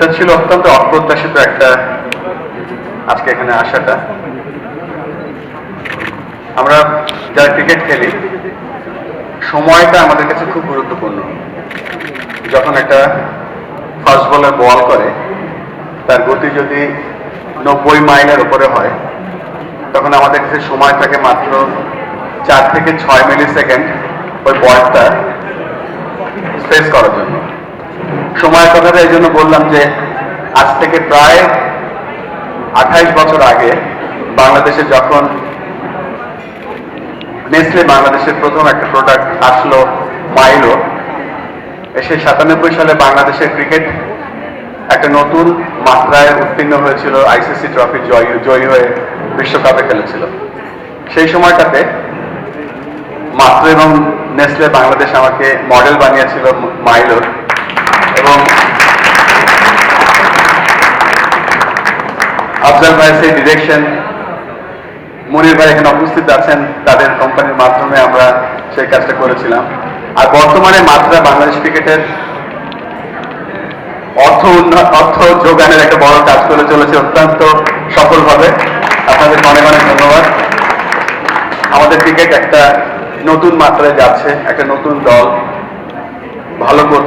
এটা ছিল অত্যন্ত অপ্রত্যাশিত একটা, আজকে এখানে আসাটা। আমরা যারা ক্রিকেট খেলি, সময়টা আমাদের কাছে খুব গুরুত্বপূর্ণ। যখন একটা ফাস্ট বলার বল করে, তার গতি যদি নব্বই মাইলের উপরে হয়, তখন আমাদের কাছে সময় থাকে মাত্র চার থেকে ছয় মিলি সেকেন্ড ওই বলটা স্পেস করার জন্য। সময়ের কথাটা এই জন্য বললাম যে আজ থেকে প্রায় আঠাইশ বছর আগে বাংলাদেশে যখন নেসলে বাংলাদেশের প্রথম একটা প্রোডাক্ট আসলো মাইলো এসে সাতানব্বই সালে বাংলাদেশের ক্রিকেট একটা নতুন মাত্রায় উত্তীর্ণ হয়েছিল আইসিসি ট্রফি জয়ী জয়ী হয়ে বিশ্বকাপে খেলেছিল। সেই সময়টাতে মাত্র এবং নেসলে বাংলাদেশ আমাকে মডেল বানিয়েছিল, মাইলোর। আফজাল ভাইয়ের সেই ডিরেকশন মনির ভাই এখানে উপস্থিত আছেন, তাদের কোম্পানির মাধ্যমে আমরা সেই কাজটা করেছিলাম। আর বর্তমানে মাত্রা বাংলাদেশ ক্রিকেটের অর্থ অর্থ যোগানের একটা বড় কাজ করে চলেছে অত্যন্ত সফলভাবে। আপনাদের অনেক অনেক ধন্যবাদ। আমাদের ক্রিকেট একটা নতুন মাত্রায় যাচ্ছে, একটা নতুন দল ভালো করছে।